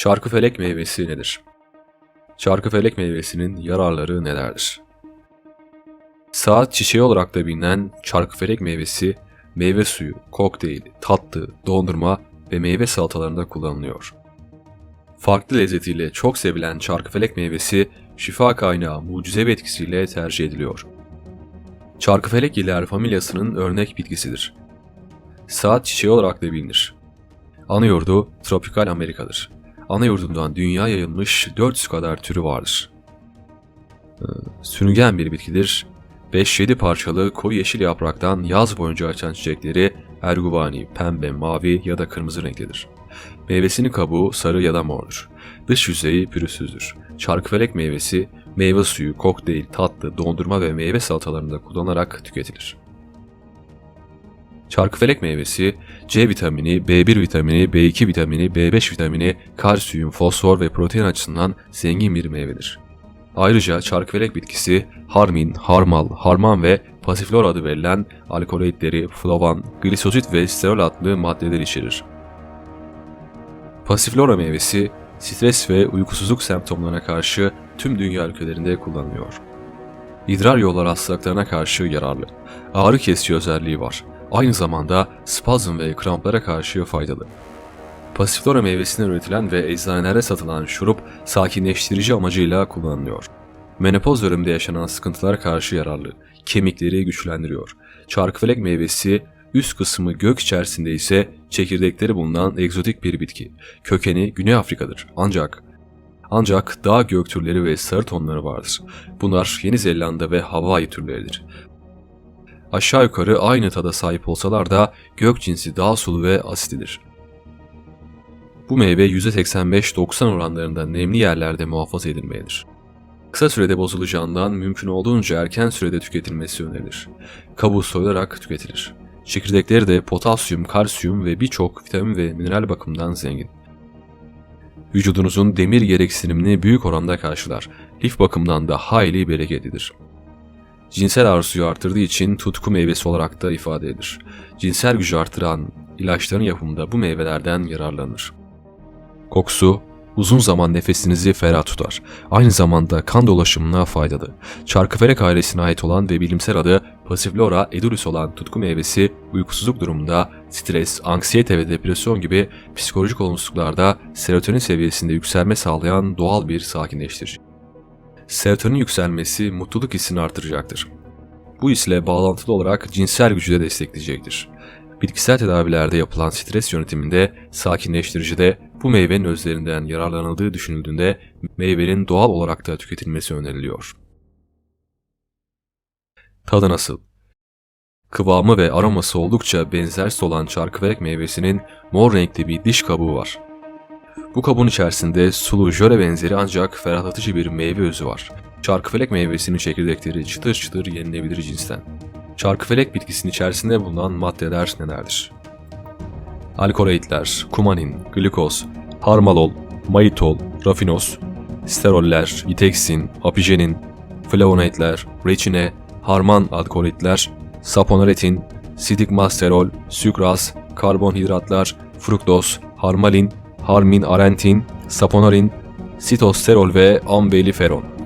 Çarkıfelek meyvesi nedir? Çarkıfelek meyvesinin yararları nelerdir? Saat çiçeği olarak da bilinen çarkıfelek meyvesi, meyve suyu, kokteyl, tatlı, dondurma ve meyve salatalarında kullanılıyor. Farklı lezzetiyle çok sevilen çarkıfelek meyvesi, şifa kaynağı mucize etkisiyle tercih ediliyor. Çarkıfelek iler familyasının örnek bitkisidir. Saat çiçeği olarak da bilinir. Ana yurdu tropikal Amerika'dır. Ana yurdundan dünya yayılmış 400 kadar türü vardır. Ee, Sürüngen bir bitkidir. 5-7 parçalı koyu yeşil yapraktan yaz boyunca açan çiçekleri ergubani, pembe, mavi ya da kırmızı renklidir. Meyvesinin kabuğu sarı ya da mordur. Dış yüzeyi pürüzsüzdür. Çarkıfelek meyvesi meyve suyu, kokteyl, tatlı, dondurma ve meyve salatalarında kullanılarak tüketilir. Çarkıfelek meyvesi C vitamini, B1 vitamini, B2 vitamini, B5 vitamini, kalsiyum, fosfor ve protein açısından zengin bir meyvedir. Ayrıca çarkıfelek bitkisi harmin, harmal, harman ve pasiflor adı verilen alkaloidleri, flavan, glisosit ve sterol adlı maddeler içerir. Pasiflora meyvesi stres ve uykusuzluk semptomlarına karşı tüm dünya ülkelerinde kullanılıyor. İdrar yolları hastalıklarına karşı yararlı. Ağrı kesici özelliği var. Aynı zamanda spazm ve kramplara karşı faydalı. Pasiflora meyvesinden üretilen ve eczanelerde satılan şurup sakinleştirici amacıyla kullanılıyor. Menopoz döneminde yaşanan sıkıntılara karşı yararlı. Kemikleri güçlendiriyor. Çarkıfelek meyvesi üst kısmı gök içerisinde ise çekirdekleri bulunan egzotik bir bitki. Kökeni Güney Afrika'dır. Ancak ancak dağ gök türleri ve sarı tonları vardır. Bunlar Yeni Zelanda ve Hawaii türleridir. Aşağı yukarı aynı tada sahip olsalar da gök cinsi daha sulu ve asitlidir. Bu meyve %85-90 oranlarında nemli yerlerde muhafaza edilmelidir. Kısa sürede bozulacağından mümkün olduğunca erken sürede tüketilmesi önerilir. Kabuğu soyularak tüketilir. Çekirdekleri de potasyum, kalsiyum ve birçok vitamin ve mineral bakımından zengin. Vücudunuzun demir gereksinimini büyük oranda karşılar. Lif bakımından da hayli bereketlidir. Cinsel arzuyu artırdığı için tutku meyvesi olarak da ifade edilir. Cinsel gücü artıran ilaçların yapımında bu meyvelerden yararlanır. Kokusu uzun zaman nefesinizi ferah tutar. Aynı zamanda kan dolaşımına faydalı. Çarkıfelek ailesine ait olan ve bilimsel adı Passiflora edulis olan tutku meyvesi uykusuzluk durumunda stres, anksiyete ve depresyon gibi psikolojik olumsuzluklarda serotonin seviyesinde yükselme sağlayan doğal bir sakinleştirici. Serotonin yükselmesi mutluluk hissini artıracaktır. Bu hisle bağlantılı olarak cinsel gücü de destekleyecektir. Bitkisel tedavilerde yapılan stres yönetiminde sakinleştiricide bu meyvenin özlerinden yararlanıldığı düşünüldüğünde meyvenin doğal olarak da tüketilmesi öneriliyor. Tadı nasıl? Kıvamı ve aroması oldukça benzersiz olan çarkıfelek meyvesinin mor renkli bir diş kabuğu var. Bu kabuğun içerisinde sulu jöle benzeri ancak ferahlatıcı bir meyve özü var. Çarkıfelek meyvesinin çekirdekleri çıtır çıtır yenilebilir cinsten. Çarkıfelek bitkisinin içerisinde bulunan maddeler nelerdir? Alkaloidler, kumanin, glikoz, harmalol, maitol, rafinoz, steroller, iteksin, apijenin, flavonoidler, reçine, harman alkaloidler, saponaretin, sidikmasterol, sükraz, karbonhidratlar, fruktoz, harmalin, harmin arentin, saponarin, sitosterol ve ambeliferon.